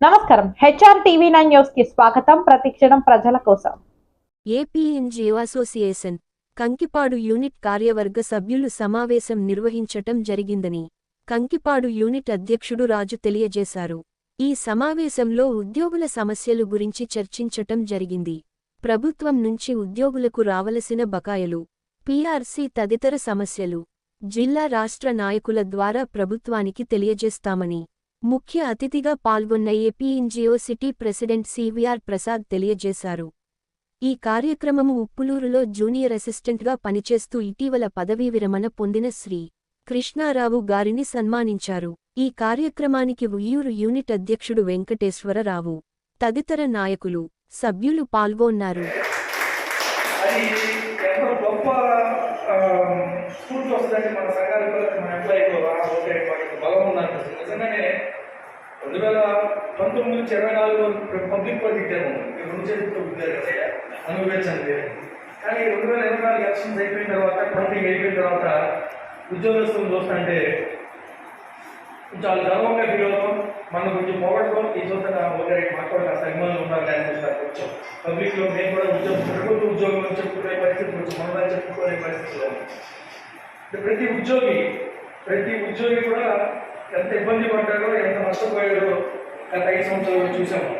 నమస్కారం. HR TV nine న్యూస్కి స్వాగతం. ప్రతిక్షణం ప్రజల కోసం. ఏపీఎన్జిఓ అసోసియేషన్ కంకిపాడు యూనిట్ కార్యవర్గ సభ్యులు సమావేశం నిర్వహించటం జరిగిందని కంకిపాడు యూనిట్ అధ్యక్షుడు రాజు తెలియజేశారు. ఈ సమావేశంలో ఉద్యోగుల సమస్యలు గురించి చర్చించటం జరిగింది. ప్రభుత్వం నుంచి ఉద్యోగులకు రావలసిన బకాయలు పీఆర్సీ తదితర సమస్యలు జిల్లా రాష్ట్ర నాయకుల ద్వారా ప్రభుత్వానికి తెలియజేస్తామని ముఖ్య అతిథిగా పాల్గొన్న APNGO city president CVR Prasad తెలియజేశారు. ఈ కార్యక్రమము ఉప్పులూరులో జూనియర్ అసిస్టెంట్గా పనిచేస్తూ ఇటీవల పదవీ విరమణ పొందిన శ్రీ కృష్ణారావు గారిని సన్మానించారు. ఈ కార్యక్రమానికి ఉయ్యూరు యూనిట్ అధ్యక్షుడు వెంకటేశ్వరరావు తదితర నాయకులు సభ్యులు పాల్గొన్నారు. అది ఎంతో గొప్ప స్కూల్కి వస్తుందంటే మన పంతొమ్మిది నుంచి ఇరవై నాలుగు పబ్లిక్ ప్రాజెక్ట్ ఏమో మీరు రెండు చేతులతో ఉద్యోగం కదా అనుభవించండి. కానీ రెండు వేల ఇరవై నాలుగు ఎలక్షన్స్ అయిపోయిన తర్వాత కౌంటింగ్ అయిపోయిన తర్వాత ఉద్యోగస్తులను చూస్తుంటే కొంచెం వాళ్ళు గర్వంగా ఫీల్ అవుతాం మనం కొంచెం పొగడతాం ఈ చూస్తే చూస్తున్న ఒకరి మాట్లాడిన అభిమానులు ఉన్నారు అనిపిస్తారు కొంచెం. పబ్లిక్లో మేము కూడా ఉద్యోగం ప్రభుత్వ ఉద్యోగం చెప్పుకునే పరిస్థితి కొంచెం మనలో చెప్పుకునే పరిస్థితిలో ప్రతి ఉద్యోగి ప్రతి ఉద్యోగి కూడా ఎంత ఇబ్బంది పడ్డాడో ఎంత నష్టపోయాడో గత ఐదు సంవత్సరాలు చూసాము.